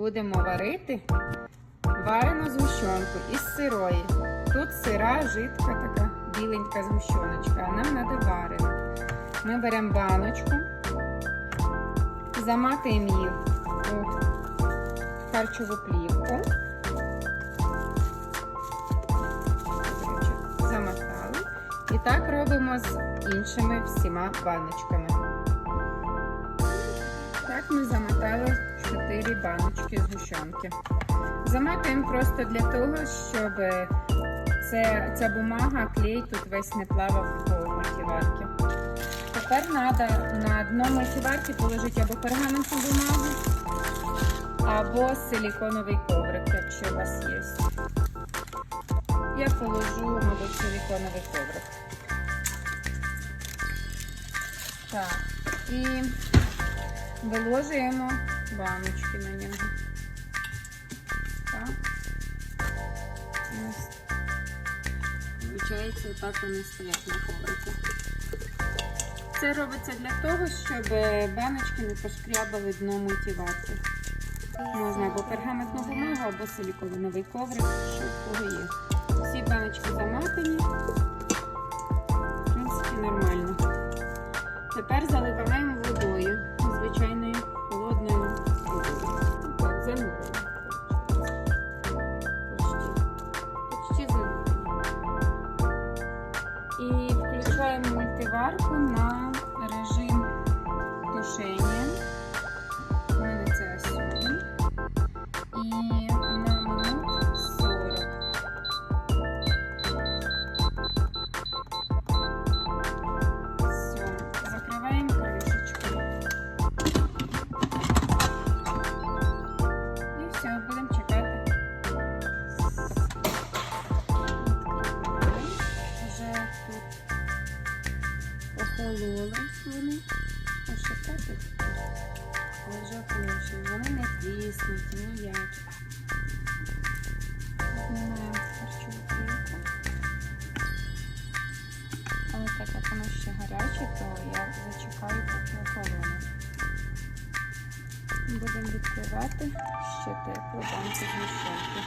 Будемо варити варену згущенку із сирої. Тут сира, жидка така біленька згущеночка, а нам треба варена. Ми беремо баночку, заматуємо її у харчову плівку. Замотали. І так робимо з іншими всіма баночками. Так ми замотали 4 баночки згущенки. Заматуємо просто для того, щоб це, ця бумага, клей тут весь не плавав по мультиварці. Тепер треба на дно мультиварки положити або пергаментну бумагу, або силіконовий коврик, якщо у вас є. Я положу, мабуть, силіконовий коврик. Так, і виложуємо баночки на нього. Так. Виходить, отак вони стоять на коврику. Це робиться для того, щоб баночки не пошкрябали дно мультиварки. Можна або пергаментну бумагу, або силіконовий коврик, що в кого є. Всі баночки заматані. В принципі, нормально. Тепер заливаємо levar com nada. Охололи вони. А ще теплі. Але охолоджені. Вони не тріснуть, ніякі. Знімаємо харчову плівку. Але так як воно ще гаряче, то я зачекаю, поки охолоне. Будемо відкривати ще теплу банку згущенки.